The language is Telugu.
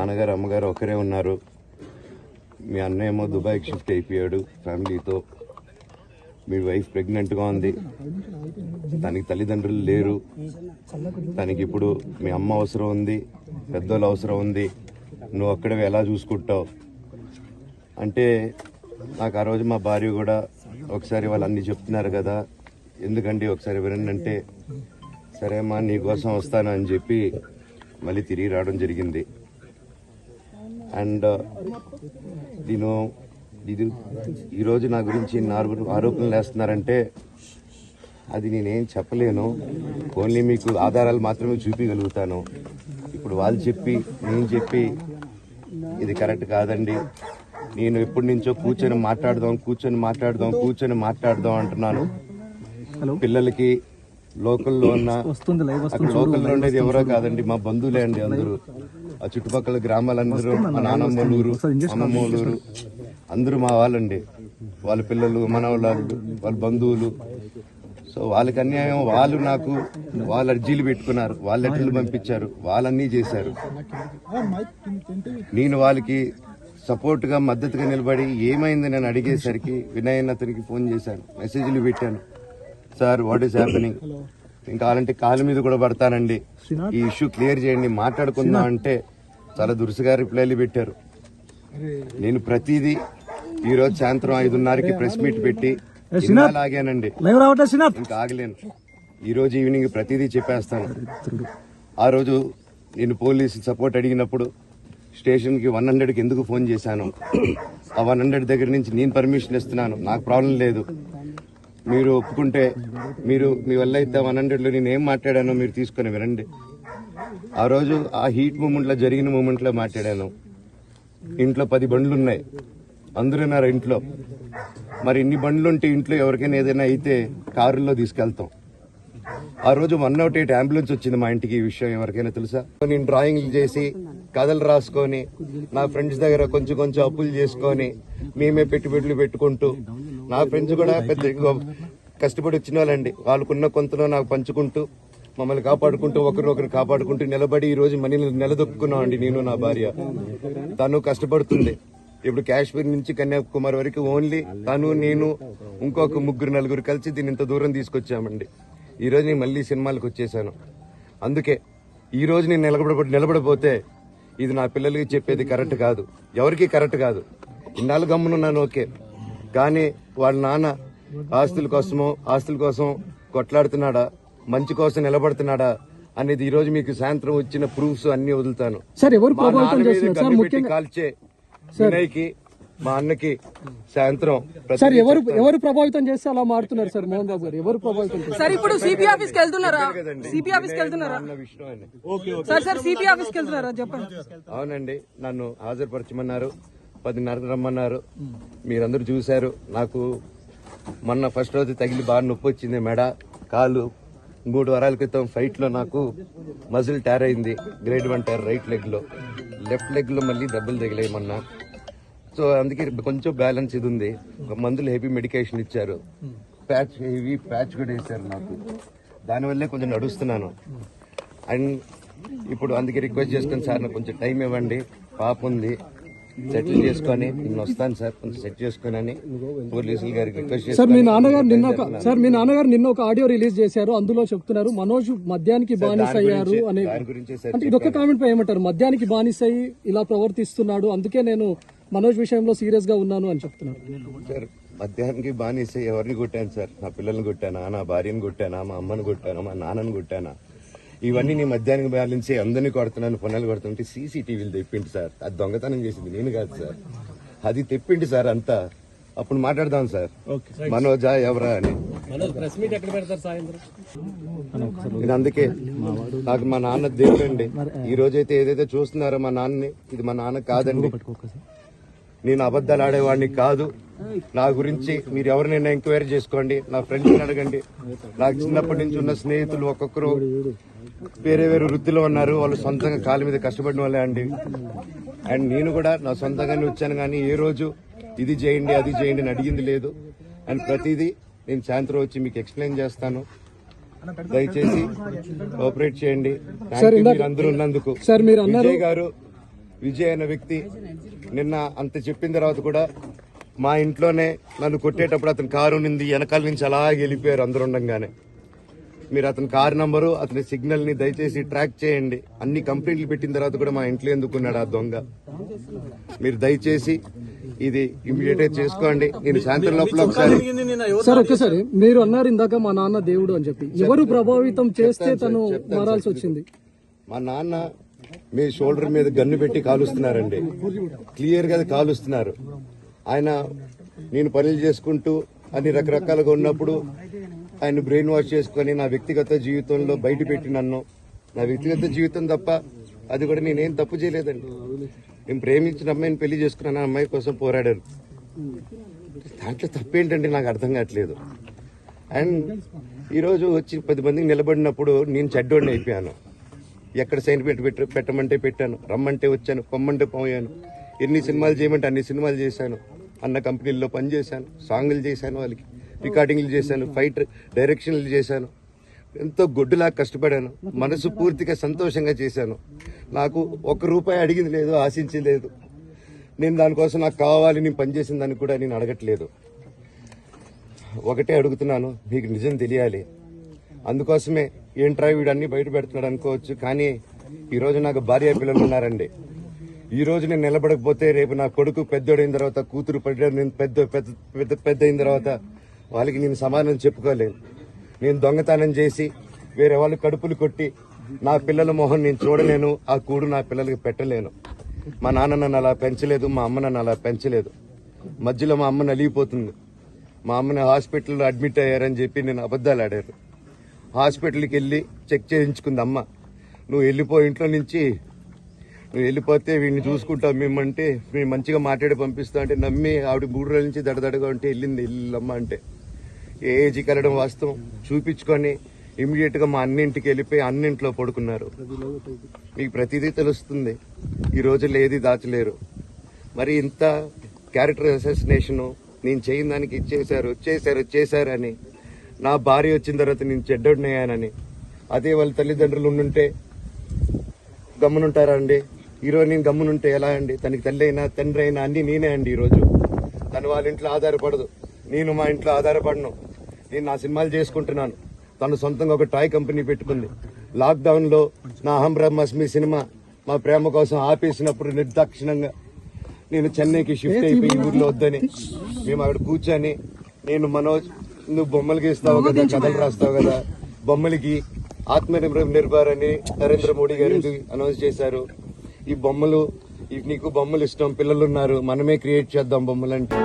నాన్నగారు అమ్మగారు ఒకరే ఉన్నారు. మీ అన్నయ్య ఏమో దుబాయ్కి షిఫ్ట్ అయిపోయాడు ఫ్యామిలీతో. మీ వైఫ్ ప్రెగ్నెంట్గా ఉంది. తనకి తల్లిదండ్రులు లేరు. తనకి ఇప్పుడు మీ అమ్మ అవసరం ఉంది పెద్దోళ్ళు అవసరం ఉంది. నువ్వు అక్కడే ఎలా చూసుకుంటావు? అంటే నాకు ఆ రోజు మా భార్య కూడా ఒకసారి వాళ్ళు అన్ని చెప్తున్నారు కదా ఎందుకండి ఒకసారి వినండి అంటే సరే అమ్మా నీకోసం వస్తాను అని చెప్పి మళ్ళీ తిరిగి రావడం జరిగింది. అండ్ నేను ఇది ఈరోజు నా గురించి ఆరోప- ఆరోపణలు వేస్తున్నారంటే అది నేనేం చెప్పలేను. ఓన్లీ మీకు ఆధారాలు మాత్రమే చూపించగలుగుతాను ఇప్పుడు వాళ్ళు చెప్పి నేను చెప్పి ఇది కరెక్ట్ కాదండి. నేను ఎప్పటి నుంచో కూర్చొని మాట్లాడదాం కూర్చొని మాట్లాడదాం కూర్చొని మాట్లాడదాం అంటున్నాను. పిల్లలకి లోకల్లో ఉన్న లోకల్లో ఉండేది ఎవరో కాదండి మా బంధువులే అండి అందరూ. ఆ చుట్టుపక్కల గ్రామాలందరూ మా నానమ్మలూరు అమ్మమ్మలూరు అందరూ మా వాళ్ళండి. వాళ్ళ పిల్లలు మన వాళ్ళు బంధువులు. సో వాళ్ళకి అన్యాయం వాళ్ళు నాకు వాళ్ళ అర్జీలు పెట్టుకున్నారు వాళ్ళ లెటర్లు పంపించారు వాళ్ళన్నీ చేశారు. నేను వాళ్ళకి సపోర్ట్గా మద్దతుగా నిలబడి ఏమైంది నేను అడిగేసరికి వినయన్ అతనికి ఫోన్ చేశాను మెసేజ్లు పెట్టాను. సార్ వాట్ ఈస్ హ్యాపెనింగ్ ఇంకా కావాలంటే కాలు మీద కూడా పడతానండి. ఈ ఇష్యూ క్లియర్ చేయండి మాట్లాడుకుందాం అంటే చాలా దురుసుగా రిప్లైలు పెట్టారు. నేను ప్రతిదీ ఈ రోజు సాయంత్రం ఐదున్నరకి ప్రెస్ మీట్ పెట్టి ఆగానండి. ఇంకా ఆగలేను. ఈ రోజు ఈవినింగ్ ప్రతిదీ చెప్పేస్తాను. ఆ రోజు నేను పోలీస్ సపోర్ట్ అడిగినప్పుడు స్టేషన్కి వన్ హండ్రెడ్కి ఎందుకు ఫోన్ చేశాను? ఆ వన్ హండ్రెడ్ దగ్గర నుంచి నేను పర్మిషన్ ఇస్తున్నాను. నాకు ప్రాబ్లం లేదు. మీరు ఒప్పుకుంటే మీరు మీ వల్ల అయితే వన్ హండ్రెడ్లో నేను ఏం మాట్లాడానో మీరు తీసుకొని వినండి ఆ రోజు ఆ హీట్ మూమెంట్లో జరిగిన మూమెంట్లో మాట్లాడాను. ఇంట్లో పది బండ్లు ఉన్నాయి అందరూ ఉన్నారు ఇంట్లో. మరి ఇన్ని బండ్లు ఉంటే ఇంట్లో ఎవరికైనా ఏదైనా అయితే కారుల్లో తీసుకెళ్తాం. ఆ రోజు వన్ నాట్ ఎయిట్ అంబులెన్స్ వచ్చింది మా ఇంటికి ఈ విషయం ఎవరికైనా తెలుసా? నేను డ్రాయింగ్లు చేసి కథలు రాసుకొని నా ఫ్రెండ్స్ దగ్గర కొంచెం కొంచెం అప్పులు చేసుకొని మేమే పెట్టుబడులు పెట్టుకుంటూ నా ఫ్రెండ్స్ కూడా పెద్ద కష్టపడి వచ్చిన వాళ్ళండి. వాళ్ళకున్న కొంతలో నాకు పంచుకుంటూ మమ్మల్ని కాపాడుకుంటూ ఒకరినొకరు కాపాడుకుంటూ నిలబడి ఈ రోజు మనీ నిలదొక్కున్నాం అండి నేను నా భార్య. తను కష్టపడుతుంది. ఇప్పుడు కాశ్మీర్ నుంచి కన్యాకుమారి వరకు ఓన్లీ తను నేను ఇంకొక ముగ్గురు నలుగురు కలిసి దీన్ని ఇంత దూరం తీసుకొచ్చామండి. ఈరోజు నేను మళ్ళీ సినిమాలకు వచ్చేసాను. అందుకే ఈ రోజు నేను నిలబడ నిలబడపోతే ఇది నా పిల్లలకి చెప్పేది కరెక్ట్ కాదు. ఎవరికి కరెక్ట్ కాదు. ఇన్నాళ్ళు గమ్మునున్నాను ఓకే. కానీ వాళ్ళ నాన్న ఆస్తుల కోసమో ఆస్తుల కోసం కొట్లాడుతున్నాడా? మంచి కోసం నిలబడుతున్నాడా? అనేది ఈ రోజు మీకు సాయంత్రం వచ్చిన ప్రూఫ్స్ అన్ని వదులుతాను. కాల్చే వినయ్కి మా అన్నకి సాయంత్రం ప్రతి- సార్ ఎవరు ఎవరు ప్రభావితం చేస్తే అలా మారుతున్నారు సార్ మోహన్ బాబు గారు? ఎవరు ప్రభావితం సార్ ఇప్పుడు సిపి ఆఫీస్కి వెళ్తున్నారా? సిపి ఆఫీస్కి వెళ్తున్నారా? సార్ సార్ సిపి ఆఫీస్కి వెళ్తున్నారా? చెప్పండి. అవునండి నన్ను హాజరుపరచమన్నారు. పదిన్నరకు రమ్మన్నారు. మీరందరూ చూశారు. నాకు మొన్న ఫస్ట్ రోజు తగిలి బాగా నొప్పి వచ్చింది మెడ కాలు. మూడు వారాల క్రితం ఫైట్లో నాకు మజిల్ టైర్ అయింది గ్రేడ్ వన్ టైర్ రైట్ లెగ్లో. లెఫ్ట్ లెగ్లో మళ్ళీ దెబ్బలు తగిలాయి మొన్న. సో అందుకే కొంచెం బ్యాలెన్స్ ఇది ఉంది. ఒక మందులు హెవీ మెడికేషన్ ఇచ్చారు. ప్యాచ్ హెవీ ప్యాచ్ కూడా వేశారు నాకు. దానివల్లే కొంచెం నడుస్తున్నాను. అండ్ ఇప్పుడు అందుకే రిక్వెస్ట్ చేసుకుని సార్ నాకు కొంచెం టైం ఇవ్వండి. పాప ఉంది. సెటిల్ చేసుకొని నేను వస్తాను సార్ కొంచెం సెట్ చేసుకొని అని పోలీసులు గారికి రిక్వెస్ట్ సార్ మీ నాన్నగారు నిన్న ఒక సార్ మీ నాన్నగారు నిన్న ఒక ఆడియో రిలీజ్ చేశారు అందులో చెప్తున్నారు మనోజ్ మద్యానికి బానిస అయ్యారు అని దాని గురించే సార్ అంటే ఇదొక కామెంట్ పై ఏమంటారు? మద్యానికి బానిస అయ్యి ఇలా ప్రవర్తిస్తున్నాడు అందుకే నేను మనోజ్ విషయంలో సీరియస్గా ఉన్నాను అని చెప్తున్నారు. సార్ మధ్యాహ్నానికి బానిసే ఎవరిని కొట్టాను సార్? నా పిల్లల్ని కొట్టానా? నా భార్యను కొట్టానా? మా అమ్మని కొట్టానా? మా నాన్నని కొట్టానా? ఇవన్నీ నీ మధ్యాహ్నం బ్యాలెన్స్ అందరినీ కొడుతున్నాను పొన్నాలు కొడుతుంటే సీసీటీవీలు తెప్పిండి సార్. అది దొంగతనం చేసింది. నేను కాదు సార్. అది తెప్పిండి సార్ అంతా. అప్పుడు మాట్లాడదాం సార్. మనోజా ఎవరా అని. నేను అందుకే నాకు మా నాన్న దేవుడండి. ఈ రోజైతే ఏదైతే చూస్తున్నారో మా నాన్నని ఇది మా నాన్న కాదండి. నేను అబద్ధాలు ఆడేవాడిని కాదు. నా గురించి మీరు ఎవరినైనా ఎంక్వైరీ చేసుకోండి. నా ఫ్రెండ్స్ని అడగండి. నాకు చిన్నప్పటి నుంచి ఉన్న స్నేహితులు ఒక్కొక్కరు వేరే వేరే వృత్తిలో ఉన్నారు. వాళ్ళు సొంతంగా కాళ్ళ మీద కష్టపడిన వాళ్ళే అండి. అండ్ నేను కూడా నా సొంతంగానే వచ్చాను కానీ ఏ రోజు ఇది చేయండి అది చేయండి అని అడిగింది లేదు. అండ్ ప్రతిదీ నేను సాయంత్రం వచ్చి మీకు ఎక్స్ప్లెయిన్ చేస్తాను. దయచేసి కోఆపరేట్ చేయండి. అందరూ ఉన్నందుకు. సార్ మీరు అన్నారు విజయ్ గారు విజయ్ అనే వ్యక్తి నిన్న అంత చెప్పిన తర్వాత కూడా మా ఇంట్లోనే నన్ను కొట్టేటప్పుడు అతని కారు నింది వెనకాల నుంచి అలా వెళ్ళిపోయారు అందరు ఉండంగానే. మీరు అతని కార్ నంబరు అతని సిగ్నల్ని దయచేసి ట్రాక్ చేయండి. అన్ని కంప్లైంట్లు పెట్టిన తర్వాత కూడా మా ఇంట్లో ఎందుకున్నాడు ఆ దొంగ? మీరు దయచేసి ఇది ఇమీడియట్గా చేసుకోండి. నేను సాయంత్రం లోపల ఒకసారి సార్ ఒక్కసారి మీరు అన్నారు ఇందాక మా నాన్న దేవుడు అని చెప్పి. ఎవరు ప్రభావితం చేస్తే తను మారాల్సి వచ్చింది? మా నాన్న మీ షోల్డర్ మీద గన్ను పెట్టి కాలుస్తున్నారండి. క్లియర్గా కాలుస్తున్నారు. ఆయన నేను పనులు చేసుకుంటూ అన్ని రకరకాలుగా ఉన్నప్పుడు ఆయన బ్రెయిన్ వాష్ చేసుకొని నా వ్యక్తిగత జీవితంలో బయట పెట్టి నన్ను నా వ్యక్తిగత జీవితం తప్ప అది కూడా నేనేం తప్పు చేయలేదండి. నేను ప్రేమించిన అమ్మాయిని పెళ్ళి చేసుకున్నాను ఆ అమ్మాయి కోసం పోరాడాను. దాంట్లో తప్పేంటండి నాకు అర్థం కావట్లేదు. అండ్ ఈరోజు వచ్చి పది మందికి నిలబడినప్పుడు నేను చెడ్డోడిని అయిపోయాను. ఎక్కడ సైన్ పెట్టి పెట్ట పెట్టమంటే పెట్టాను రమ్మంటే వచ్చాను పొమ్మంటే పోయాను. ఎన్ని సినిమాలు చేయమంటే అన్ని సినిమాలు చేశాను. అన్న కంపెనీల్లో పనిచేశాను సాంగ్లు చేశాను వాళ్ళకి రికార్డింగ్లు చేశాను ఫైట్ డైరెక్షన్లు చేశాను. ఎంతో గొడ్డులా కష్టపడాను మనసు పూర్తిగా సంతోషంగా చేశాను. నాకు ఒక్క రూపాయి అడిగింది లేదు ఆశించింది లేదు నేను దానికోసం నాకు కావాలి నేను పనిచేసిన దానికి కూడా నేను అడగట్లేదు. ఒకటే అడుగుతున్నాను మీకు నిజం తెలియాలి. అందుకోసమే ఏంట్రా వీడన్నీ అన్ని బయట పెడుతున్నాడు అనుకోవచ్చు కానీ ఈరోజు నాకు భార్య పిల్లలు ఉన్నారండి. ఈ రోజు నేను నిలబడకపోతే రేపు నా కొడుకు పెద్దోడైన తర్వాత కూతురు పెద్ద పెద్ద పెద్ద పెద్ద పెద్ద అయిన తర్వాత వాళ్ళకి నేను సమాధానం చెప్పుకోలేను. నేను దొంగతనం చేసి వేరే వాళ్ళు కడుపులు కొట్టి నా పిల్లల మొహం నేను చూడలేను ఆ కూడు నా పిల్లలకి పెట్టలేను. మా నాన్న నన్ను అలా పెంచలేదు మా అమ్మ నన్ను అలా పెంచలేదు. మధ్యలో మా అమ్మ నలిగిపోతుంది. మా అమ్మని హాస్పిటల్లో అడ్మిట్ అయ్యారని చెప్పి నేను అబద్ధాలు ఆడారు. హాస్పిటల్కి వెళ్ళి చెక్ చేయించుకుంది అమ్మ. నువ్వు వెళ్ళిపో ఇంట్లో నుంచి నువ్వు వెళ్ళిపోతే వీడిని చూసుకుంటాం మేమంటే మేము మంచిగా మాట్లాడి పంపిస్తా అంటే నమ్మి ఆవిడ మూడు రోజుల నుంచి దడదడగా ఉంటే వెళ్ళింది వెళ్ళమ్మ అంటే. ఏ ఏజీకి వెళ్ళడం వాస్తవం? చూపించుకొని ఇమీడియట్గా మా అన్నింటికి వెళ్ళిపోయి అన్నింట్లో పడుకున్నారు. మీకు ప్రతిదీ తెలుస్తుంది. ఈ రోజుల్లో ఏది దాచలేరు. మరి ఇంత క్యారెక్టర్ అసోసినేషను నేను చేయని దానికి ఇచ్చేశారు వచ్చేసారు వచ్చేసారు అని నా భార్య వచ్చిన తర్వాత నేను చెడ్డోడినయ్యానని అదే వాళ్ళ తల్లిదండ్రులు ఉండుంటే గమ్మునుంటారా అండి? ఈరోజు నేను గమ్మునుంటే ఎలా అండి? తనకి తల్లి అయినా తండ్రి అయినా అన్ని నేనే అండి ఈరోజు. తను వాళ్ళ ఇంట్లో ఆధారపడదు. నేను మా ఇంట్లో ఆధారపడను. నేను నా సినిమాలు చేసుకుంటున్నాను. తను సొంతంగా ఒక టాయ్ కంపెనీ పెట్టుకుంది. లాక్డౌన్లో నా అహం బ్రహ్మస్మి సినిమా మా ప్రేమ కోసం ఆపేసినప్పుడు నిర్దాక్షిణంగా నేను చెన్నైకి షిఫ్ట్ అయిపోయి ఊర్లో వద్దని మేము అక్కడ కూర్చొని నేను మనోజ్ నువ్వు బొమ్మలు గీస్తావు కదా కథలు రాస్తావు కదా బొమ్మలకి ఆత్మ నిర్భర్ అని నరేంద్ర మోడీ గారు అనౌన్స్ చేశారు. ఈ బొమ్మలు ఈ నీకు బొమ్మలు ఇష్టం పిల్లలు ఉన్నారు మనమే క్రియేట్ చేద్దాం బొమ్మలంటే.